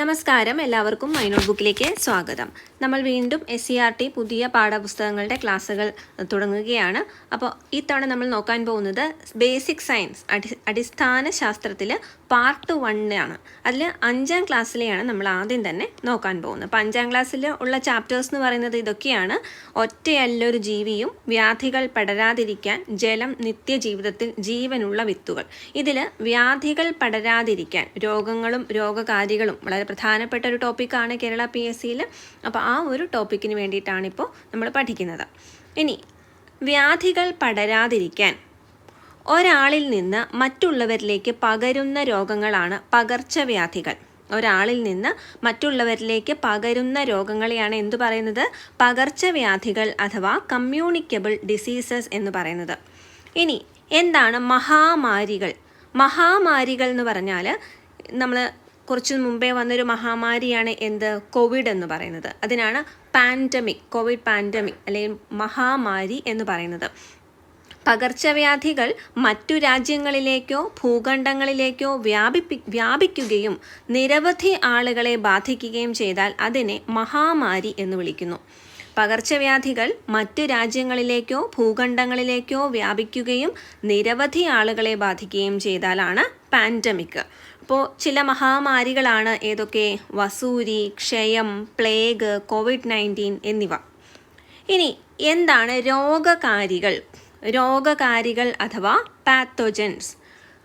നമസ്കാരം. എല്ലാവർക്കും മൈനോട്ട് ബുക്കിലേക്ക് സ്വാഗതം. നമ്മൾ വീണ്ടും എസ് സി ആർ ടി പുതിയ പാഠപുസ്തകങ്ങളുടെ ക്ലാസ്സുകൾ തുടങ്ങുകയാണ്. അപ്പോൾ ഇത്തവണ നമ്മൾ നോക്കാൻ പോകുന്നത് ബേസിക് സയൻസ് അടി അടിസ്ഥാന ശാസ്ത്രത്തിൽ പാർട്ട് വണ്ണാണ് അതിൽ അഞ്ചാം ക്ലാസ്സിലെയാണ് നമ്മൾ ആദ്യം തന്നെ നോക്കാൻ പോകുന്നത്. അപ്പോൾ അഞ്ചാം ക്ലാസ്സിൽ ഉള്ള ചാപ്റ്റേഴ്സ് എന്ന് പറയുന്നത് ഇതൊക്കെയാണ്. ഒറ്റയല്ലൊരു ജീവിയും വ്യാധികൾ പടരാതിരിക്കാൻ ജലം നിത്യജീവിതത്തിൽ ജീവനുള്ള വിത്തുകൾ. ഇതിൽ വ്യാധികൾ പടരാതിരിക്കാൻ രോഗങ്ങളും രോഗകാരികളും വളരെ പ്രധാനപ്പെട്ട ഒരു ടോപ്പിക്കാണ് കേരള പി എസ് സിയിൽ അപ്പോൾ ആ ഒരു ടോപ്പിക്കിന് വേണ്ടിയിട്ടാണ് ഇപ്പോൾ നമ്മൾ പഠിക്കുന്നത്. ഇനി വ്യാധികൾ പടരാതിരിക്കാൻ ഒരാളിൽ നിന്ന് മറ്റുള്ളവരിലേക്ക് പകരുന്ന രോഗങ്ങളാണ് പകർച്ചവ്യാധികൾ. ഒരാളിൽ നിന്ന് മറ്റുള്ളവരിലേക്ക് പകരുന്ന രോഗങ്ങളെയാണ് എന്തു പറയുന്നത്? പകർച്ചവ്യാധികൾ അഥവാ കമ്മ്യൂണിക്കബിൾ ഡിസീസസ് എന്ന് പറയുന്നത്. ഇനി എന്താണ് മഹാമാരികൾ? മഹാമാരികൾ എന്ന് പറഞ്ഞാൽ നമ്മൾ കുറച്ച് മുമ്പേ വന്നൊരു മഹാമാരിയാണ് എന്ത്? കോവിഡ് എന്ന് പറയുന്നത്. അതിനാണ് പാൻഡമിക് കോവിഡ് പാൻഡമിക് അല്ലെങ്കിൽ മഹാമാരി എന്ന് പറയുന്നത്. പകർച്ചവ്യാധികൾ മറ്റു രാജ്യങ്ങളിലേക്കോ ഭൂഖണ്ഡങ്ങളിലേക്കോ വ്യാപിപ്പി വ്യാപിക്കുകയും നിരവധി ആളുകളെ ബാധിക്കുകയും ചെയ്താൽ അതിനെ മഹാമാരി എന്ന് വിളിക്കുന്നു. പകർച്ചവ്യാധികൾ മറ്റു രാജ്യങ്ങളിലേക്കോ ഭൂഖണ്ഡങ്ങളിലേക്കോ വ്യാപിക്കുകയും നിരവധി ആളുകളെ ബാധിക്കുകയും ചെയ്താലാണ് പാൻഡമിക്. അപ്പോൾ ചില മഹാമാരികളാണ് ഏതൊക്കെ? വസൂരി ക്ഷയം പ്ലേഗ് കോവിഡ് നയന്റീൻ എന്നിവ. ഇനി എന്താണ് രോഗകാരികൾ? രോഗകാരികൾ അഥവാ പാത്തോജൻസ്.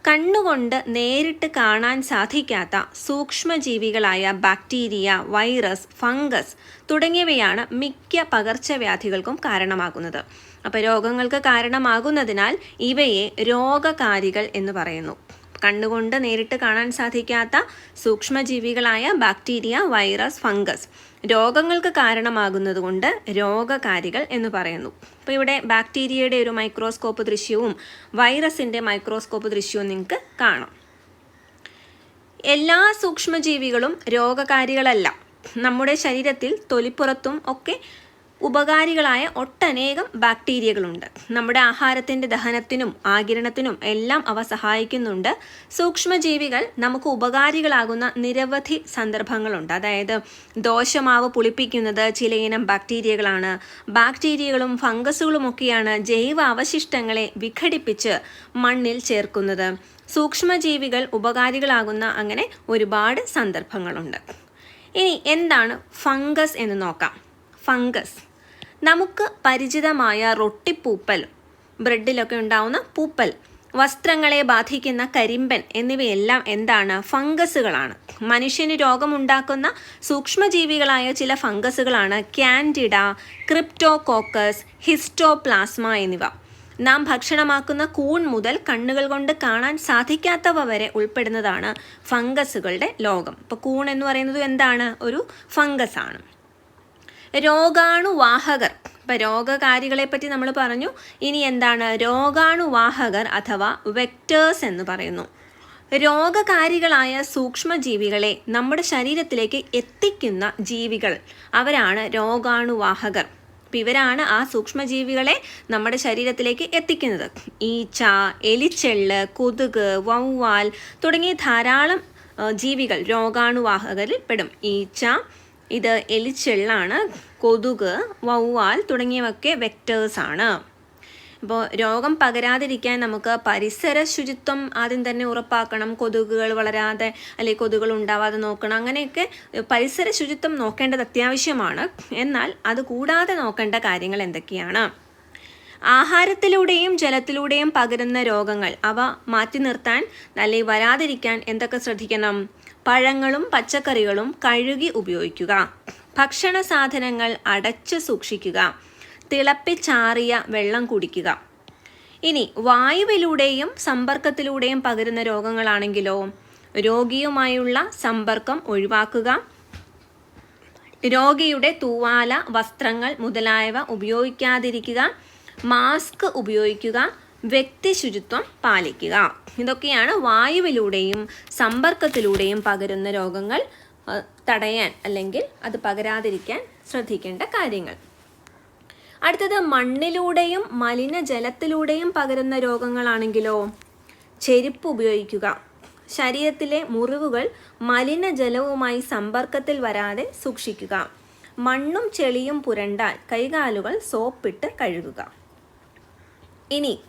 കണ്ണുകൊണ്ട് നേരിട്ട് കാണാൻ സാധിക്കാത്ത സൂക്ഷ്മജീവികളായ ബാക്ടീരിയ വൈറസ് ഫംഗസ് തുടങ്ങിയവയാണ് മിക്ക പകർച്ചവ്യാധികൾക്കും കാരണമാകുന്നത്. അപ്പോൾ രോഗങ്ങൾക്ക് കാരണമാകുന്നതിനാൽ ഇവയെ രോഗകാരികൾ എന്ന് പറയുന്നു. കണ്ണുകൊണ്ട് നേരിട്ട് കാണാൻ സാധിക്കാത്ത സൂക്ഷ്മജീവികളായ ബാക്ടീരിയ വൈറസ് ഫംഗസ്. രോഗങ്ങൾക്ക് കാരണമാകുന്നതുകൊണ്ട് രോഗകാരികൾ എന്ന് പറയുന്നു. അപ്പോൾ ഇവിടെ ബാക്ടീരിയയുടെ ഒരു മൈക്രോസ്കോപ്പ് ദൃശ്യവും വൈറസിന്റെ മൈക്രോസ്കോപ്പ് ദൃശ്യവും നിങ്ങൾക്ക് കാണാം. എല്ലാ സൂക്ഷ്മജീവികളും രോഗകാരികളല്ല. നമ്മുടെ ശരീരത്തിൽ തൊലിപ്പുറത്തും ഒക്കെ ഉപകാരികളായ ഒട്ടനേകം ബാക്ടീരിയകളുണ്ട്. നമ്മുടെ ആഹാരത്തിന്റെ ദഹനത്തിനും ആകിരണത്തിനും എല്ലാം അവ സഹായിക്കുന്നുണ്ട്. സൂക്ഷ്മജീവികൾ നമുക്ക് ഉപകാരികളാകുന്ന നിരവധി സന്ദർഭങ്ങളുണ്ട്. അതായത് ദോശമാവ് പുളിപ്പിക്കുന്നത് ചിലയിനം ബാക്ടീരിയകളാണ്. ബാക്ടീരിയകളും ഫംഗസുകളുമൊക്കെയാണ് ജൈവ അവശിഷ്ടങ്ങളെ വിഘടിപ്പിച്ച് മണ്ണിൽ ചേർക്കുന്നത്. സൂക്ഷ്മജീവികൾ ഉപകാരികളാകുന്ന അങ്ങനെ ഒരുപാട് സന്ദർഭങ്ങളുണ്ട്. ഇനി എന്താണ് ഫംഗസ് എന്ന് നോക്കാം. ഫംഗസ് നമുക്ക് പരിചിതമായ റൊട്ടിപ്പൂപ്പൽ ബ്രെഡിലൊക്കെ ഉണ്ടാവുന്ന പൂപ്പൽ വസ്ത്രങ്ങളെ ബാധിക്കുന്ന കരിമ്പൻ എന്നിവയെല്ലാം എന്താണ്? ഫംഗസുകളാണ്. മനുഷ്യന് രോഗമുണ്ടാക്കുന്ന സൂക്ഷ്മജീവികളായ ചില ഫംഗസുകളാണ് ക്യാൻഡിഡ ക്രിപ്റ്റോകോക്കസ് ഹിസ്റ്റോപ്ലാസ്മ എന്നിവ. നാം ഭക്ഷണമാക്കുന്ന കൂൺ മുതൽ കണ്ണുകൾ കൊണ്ട് കാണാൻ സാധിക്കാത്തവ വരെ ഉൾപ്പെടുന്നതാണ് ഫംഗസുകളുടെ ലോകം. ഇപ്പോൾ കൂൺ എന്ന് പറയുന്നത് എന്താണ്? ഒരു ഫംഗസ് ആണ് രോഗാണുവാഹകർ. ഇപ്പം രോഗകാരികളെ പറ്റി നമ്മൾ പറഞ്ഞു. ഇനി എന്താണ്? രോഗാണുവാഹകർ അഥവാ വെക്ടേഴ്സ് എന്ന് പറയുന്നു. രോഗകാരികളായ സൂക്ഷ്മജീവികളെ നമ്മുടെ ശരീരത്തിലേക്ക് എത്തിക്കുന്ന ജീവികൾ അവരാണ് രോഗാണുവാഹകർ. അപ്പം ഇവരാണ് ആ സൂക്ഷ്മജീവികളെ നമ്മുടെ ശരീരത്തിലേക്ക് എത്തിക്കുന്നത്. ഈച്ച എലിച്ചെള്ള് കൊതുക് വവ്വാൽ തുടങ്ങിയ ധാരാളം ജീവികൾ രോഗാണുവാഹകരിൽ പെടും. ഈച്ച ഇത് എലിച്ചെള്ളാണ് കൊതുക് വവ്വാൽ തുടങ്ങിയവയൊക്കെ ആണ്. അപ്പോൾ രോഗം പകരാതിരിക്കാൻ നമുക്ക് പരിസര ശുചിത്വം ആദ്യം തന്നെ ഉറപ്പാക്കണം. കൊതുകുകൾ വളരാതെ അല്ലെങ്കിൽ കൊതുകുകൾ ഉണ്ടാവാതെ നോക്കണം. അങ്ങനെയൊക്കെ പരിസര ശുചിത്വം നോക്കേണ്ടത് അത്യാവശ്യമാണ്. എന്നാൽ അത് കൂടാതെ നോക്കേണ്ട കാര്യങ്ങൾ എന്തൊക്കെയാണ്? ആഹാരത്തിലൂടെയും ജലത്തിലൂടെയും പകരുന്ന രോഗങ്ങൾ അവ മാറ്റി നിർത്താൻ അല്ലെങ്കിൽ വരാതിരിക്കാൻ എന്തൊക്കെ ശ്രദ്ധിക്കണം? പഴങ്ങളും പച്ചക്കറികളും കഴുകി ഉപയോഗിക്കുക. ഭക്ഷണ സാധനങ്ങൾ അടച്ച് സൂക്ഷിക്കുക. തിളപ്പിച്ചാറിയ വെള്ളം കുടിക്കുക. ഇനി വായുവിലൂടെയും സമ്പർക്കത്തിലൂടെയും പകരുന്ന രോഗങ്ങളാണെങ്കിലോ രോഗിയുമായുള്ള സമ്പർക്കം ഒഴിവാക്കുക. രോഗിയുടെ തൂവാല വസ്ത്രങ്ങൾ മുതലായവ ഉപയോഗിക്കാതിരിക്കുക. മാസ്ക് ഉപയോഗിക്കുക. വ്യക്തി ശുചിത്വം പാലിക്കുക. ഇതൊക്കെയാണ് വായുവിലൂടെയും സമ്പർക്കത്തിലൂടെയും പകരുന്ന രോഗങ്ങൾ തടയാൻ അല്ലെങ്കിൽ അത് പകരാതിരിക്കാൻ ശ്രദ്ധിക്കേണ്ട കാര്യങ്ങൾ. അടുത്തത് മണ്ണിലൂടെയും മലിനജലത്തിലൂടെയും പകരുന്ന രോഗങ്ങളാണെങ്കിലോ ചെരുപ്പ് ഉപയോഗിക്കുക. ശരീരത്തിലെ മുറിവുകൾ മലിനജലവുമായി സമ്പർക്കത്തിൽ വരാതെ സൂക്ഷിക്കുക. മണ്ണും ചെളിയും പുരണ്ടാൽ കൈകാലുകൾ സോപ്പിട്ട് കഴുകുക. ഇനി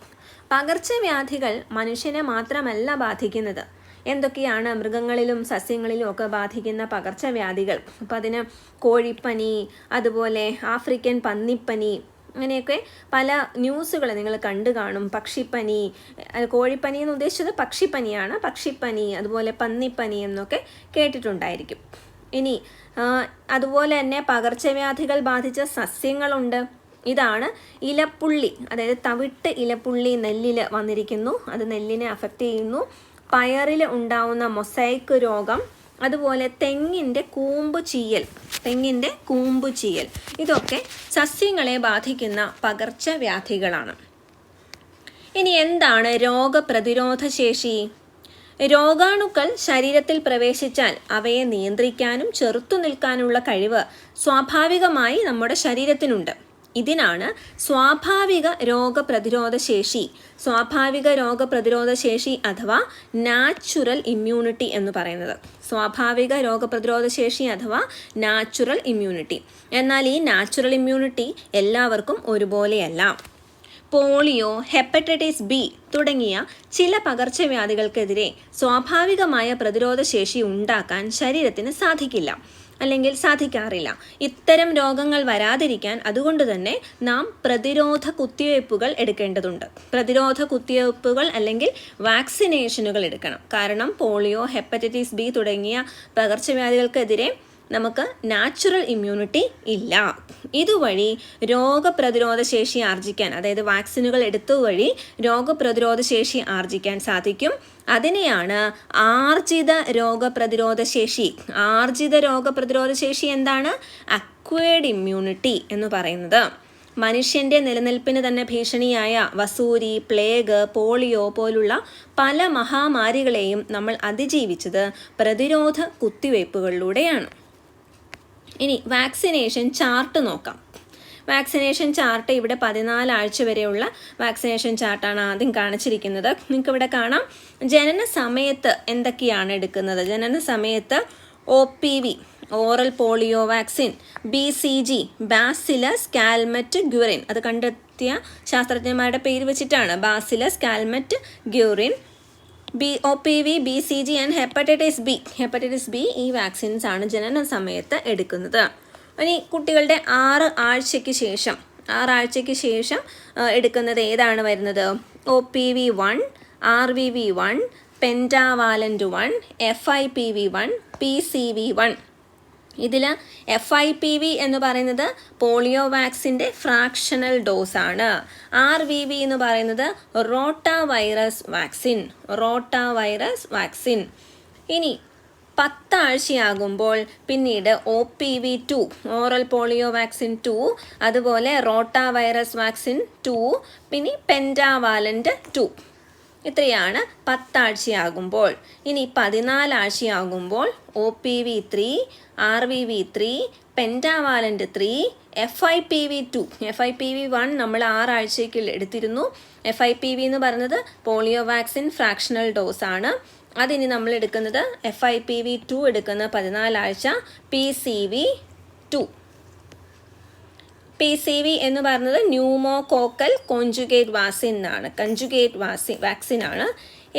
പകർച്ചവ്യാധികൾ മനുഷ്യനെ മാത്രമല്ല ബാധിക്കുന്നത്. എന്തൊക്കെയാണ് മൃഗങ്ങളിലും സസ്യങ്ങളിലും ഒക്കെ ബാധിക്കുന്ന പകർച്ചവ്യാധികൾ? അപ്പം അതിന് കോഴിപ്പനി അതുപോലെ ആഫ്രിക്കൻ പന്നിപ്പനി അങ്ങനെയൊക്കെ പല ന്യൂസുകൾ നിങ്ങൾ കണ്ടു കാണും. പക്ഷിപ്പനി കോഴിപ്പനി എന്ന് ഉദ്ദേശിച്ചത് പക്ഷിപ്പനിയാണ്. പക്ഷിപ്പനി അതുപോലെ പന്നിപ്പനി എന്നൊക്കെ കേട്ടിട്ടുണ്ടായിരിക്കും. ഇനി അതുപോലെ തന്നെ പകർച്ചവ്യാധികൾ ബാധിച്ച സസ്യങ്ങളുണ്ട്. ഇതാണ് ഇലപ്പുള്ളി അതായത് തവിട്ട് ഇലപ്പുള്ളി നെല്ലിൽ വന്നിരിക്കുന്നു. അത് നെല്ലിനെ അഫക്റ്റ് ചെയ്യുന്നു. പയറിൽ ഉണ്ടാവുന്ന മൊസൈക്ക് രോഗം അതുപോലെ തെങ്ങിന്റെ കൂമ്പ് ചീയൽ തെങ്ങിന്റെ കൂമ്പ് ചീയൽ. ഇതൊക്കെ സസ്യങ്ങളെ ബാധിക്കുന്ന പകർച്ചവ്യാധികളാണ്. ഇനി എന്താണ് രോഗപ്രതിരോധ ശേഷി? രോഗാണുക്കൾ ശരീരത്തിൽ പ്രവേശിച്ചാൽ അവയെ നിയന്ത്രിക്കാനും ചെറുത്തു നിൽക്കാനുള്ള കഴിവ് സ്വാഭാവികമായി നമ്മുടെ ശരീരത്തിനുണ്ട്. ഇതിനാണ് സ്വാഭാവിക രോഗപ്രതിരോധ ശേഷി. സ്വാഭാവിക രോഗപ്രതിരോധ ശേഷി അഥവാ നാച്ചുറൽ ഇമ്മ്യൂണിറ്റി എന്ന് പറയുന്നത്. സ്വാഭാവിക രോഗപ്രതിരോധ ശേഷി അഥവാ നാച്ചുറൽ ഇമ്മ്യൂണിറ്റി. എന്നാൽ ഈ നാച്ചുറൽ ഇമ്മ്യൂണിറ്റി എല്ലാവർക്കും ഒരുപോലെയല്ല. പോളിയോ ഹെപ്പറ്റൈറ്റിസ് ബി തുടങ്ങിയ ചില പകർച്ചവ്യാധികൾക്കെതിരെ സ്വാഭാവികമായ പ്രതിരോധ ശേഷി ഉണ്ടാക്കാൻ ശരീരത്തിന് സാധിക്കില്ല. അല്ലെങ്കിൽ സാധിക്കാറില്ല. ഇത്തരം രോഗങ്ങൾ വരാതിരിക്കാൻ അതുകൊണ്ട് തന്നെ നാം പ്രതിരോധ കുത്തിവയ്പ്പുകൾ എടുക്കേണ്ടതുണ്ട്. പ്രതിരോധ കുത്തിവയ്പ്പുകൾ അല്ലെങ്കിൽ വാക്സിനേഷനുകൾ എടുക്കണം. കാരണം പോളിയോ ഹെപ്പറ്റൈറ്റിസ് ബി തുടങ്ങിയ പകർച്ചവ്യാധികൾക്കെതിരെ നമുക്ക് നാച്ചുറൽ ഇമ്മ്യൂണിറ്റി ഇല്ല. ഇതുവഴി രോഗപ്രതിരോധ ശേഷി ആർജിക്കാൻ അതായത് വാക്സിനുകൾ എടുത്തുവഴി രോഗപ്രതിരോധ ശേഷി ആർജിക്കാൻ സാധിക്കും. അതിനെയാണ് ആർജിത രോഗപ്രതിരോധ ശേഷി. ആർജിത രോഗപ്രതിരോധ ശേഷി എന്താണ്? അക്വേഡ് ഇമ്മ്യൂണിറ്റി എന്ന് പറയുന്നത്. മനുഷ്യന്റെ നിലനിൽപ്പിന് തന്നെ ഭീഷണിയായ വസൂരി പ്ലേഗ് പോളിയോ പോലുള്ള പല മഹാമാരികളെയും നമ്മൾ അതിജീവിച്ചത് പ്രതിരോധ കുത്തിവയ്പ്പുകളിലൂടെയാണ്. ഇനി വാക്സിനേഷൻ ചാർട്ട് നോക്കാം. വാക്സിനേഷൻ ചാർട്ട് ഇവിടെ പതിനാല് ആഴ്ച വരെയുള്ള വാക്സിനേഷൻ ചാർട്ടാണ് ആദ്യം കാണിച്ചിരിക്കുന്നത്. നിങ്ങൾക്ക് ഇവിടെ കാണാം. ജനന സമയത്ത് എന്തൊക്കെയാണ് എടുക്കുന്നത്? ജനന സമയത്ത് O P V oral polio vaccine B C G bacillus Calmette Guerin. അത് കണ്ടെത്തിയ ശാസ്ത്രജ്ഞന്മാരുടെ പേര് വെച്ചിട്ടാണ്. Bacillus Calmette Guerin B O P V B C G and hepatitis B hepatitis B ഈ വാക്സിൻസ് ആണ് ജനന സമയത്ത് എടുക്കുന്നത്. ഇനി കുട്ടികളുടെ ആറ് ആഴ്ചയ്ക്ക് ശേഷം ആറാഴ്ചയ്ക്ക് ശേഷം എടുക്കുന്നത് ഏതാണ് വരുന്നത്? O P V one R V V one pentavalent one F I P V one P C V one ഇതിൽ എഫ് ഐ പി വി എന്ന് പറയുന്നത് പോളിയോ വാക്സിന്റെ ഫ്രാക്ഷണൽ ഡോസാണ്. ആർ വി വി എന്ന് പറയുന്നത് rota virus vaccine rota virus vaccine. ഇനി പത്താഴ്ചയാകുമ്പോൾ പിന്നീട് O P V two oral polio vaccine two അതുപോലെ റോട്ട വൈറസ് വാക്സിൻ ടു പിന്നെ പെന്റാവാലന്റ് ടു ഇത്രയാണ് പത്താഴ്ചയാകുമ്പോൾ. ഇനി പതിനാലാഴ്ചയാകുമ്പോൾ O P V three R V V three pentavalent three F I P V two F I P V one നമ്മൾ ആറാഴ്ചയ്ക്ക് എടുത്തിരുന്നു. F I P V എന്ന് പറയുന്നത് പോളിയോ വാക്സിൻ ഫ്രാക്ഷണൽ ഡോസ് ആണ് അതിനി നമ്മൾ എടുക്കുന്നത് F I P V two എടുക്കുന്ന പതിനാലാഴ്ച P C V two P C V എന്ന് പറയുന്നത് ന്യൂമോകോക്കൽ കോഞ്ചുഗേറ്റ് വാസിൻ എന്നാണ്. കഞ്ചുഗേറ്റ് വാക്സിൻ വാക്സിൻ ആണ്.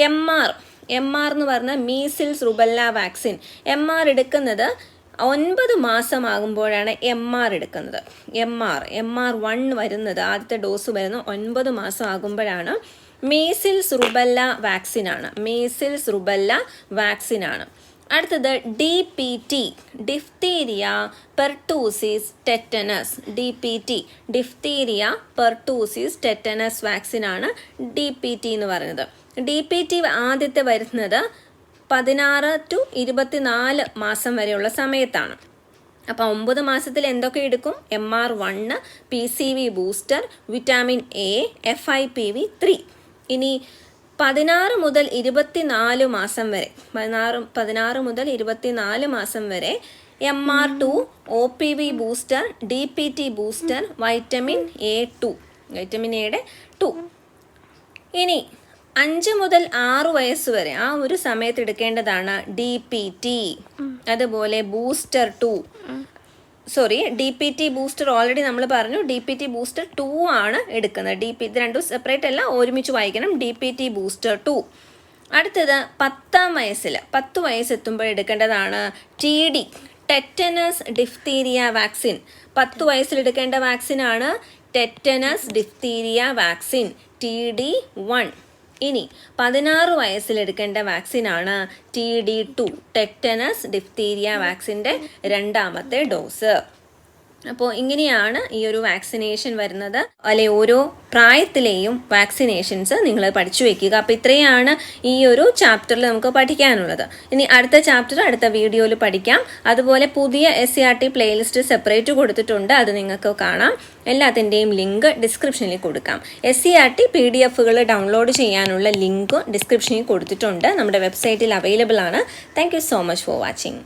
എം ആർ എം ആർ എന്ന് പറഞ്ഞ measles rubella vaccine M R എടുക്കുന്നത് ഒൻപത് മാസമാകുമ്പോഴാണ് എം ആർ എടുക്കുന്നത്. M R M R one വരുന്നത് ആദ്യത്തെ ഡോസ് വരുന്നത് ഒൻപത് മാസം ആകുമ്പോഴാണ് മീസിൽസ് റുബല്ല വാക്സിനാണ് മീസിൽസ് റുബല്ല വാക്സിനാണ് അടുത്തത് D P T diphtheria pertussis tetanus D P T diphtheria pertussis tetanus വാക്സിനാണ് ഡി പി ടി എന്ന് പറയുന്നത്. ഡി പി ടി ആദ്യത്തെ വരുന്നത് പതിനാറ് ടു ഇരുപത്തിനാല് മാസം വരെയുള്ള സമയത്താണ്. അപ്പോൾ ഒമ്പത് മാസത്തിൽ എന്തൊക്കെ എടുക്കും? M R one P C V booster vitamin A F I P V three ഇനി പതിനാറ് മുതൽ ഇരുപത്തിനാല് മാസം വരെ പതിനാറ് പതിനാറ് മുതൽ ഇരുപത്തിനാല് മാസം വരെ M R two O P V booster D P T booster vitamin A two vitamin എയുടെ ടു ഇനി അഞ്ച് മുതൽ ആറ് വയസ്സ് വരെ ആ ഒരു സമയത്ത് എടുക്കേണ്ടതാണ് ഡി പി ടി അതുപോലെ booster two sorry D P T booster already നമ്മൾ പറഞ്ഞു. D P T booster two ആണ് എടുക്കുന്നത്. ഡി പി ഇത് രണ്ടും സെപ്പറേറ്റ് അല്ല ഒരുമിച്ച് വായിക്കണം. D P T booster two അടുത്തത് പത്താം വയസ്സിൽ പത്ത് വയസ്സെത്തുമ്പോൾ എടുക്കേണ്ടതാണ് T D tetanus diphtheria vaccine പത്ത് വയസ്സിലെടുക്കേണ്ട വാക്സിനാണ് tetanus diphtheria vaccine T D one ഇനി പതിനാറ് വയസ്സിൽ എടുക്കേണ്ട വാക്സിനാണ് T D two tetanus diphtheria വാക്സിന്റെ രണ്ടാമത്തെ ഡോസ് അപ്പോൾ ഇങ്ങനെയാണ് ഈ ഒരു വാക്സിനേഷൻ വരുന്നത്. അല്ലെ ഓരോ പ്രായത്തിലെയും വാക്സിനേഷൻസ് നിങ്ങൾ പഠിച്ചു വെക്കുക. അപ്പോൾ ഇത്രയാണ് ഈ ഒരു ചാപ്റ്ററിൽ നമുക്ക് പഠിക്കാനുള്ളത്. ഇനി അടുത്ത ചാപ്റ്റർ അടുത്ത വീഡിയോയിൽ പഠിക്കാം. അതുപോലെ പുതിയ S C R T playlist separate കൊടുത്തിട്ടുണ്ട്. അത് നിങ്ങൾക്ക് കാണാം. എല്ലാത്തിന്റെയും ലിങ്ക് ഡിസ്ക്രിപ്ഷനിൽ കൊടുക്കാം. S C R T P D എഫുകൾ download ചെയ്യാനുള്ള ലിങ്കും ഡിസ്ക്രിപ്ഷനിൽ കൊടുത്തിട്ടുണ്ട്. നമ്മുടെ വെബ്സൈറ്റിൽ അവൈലബിൾ ആണ്. Thank you so much for watching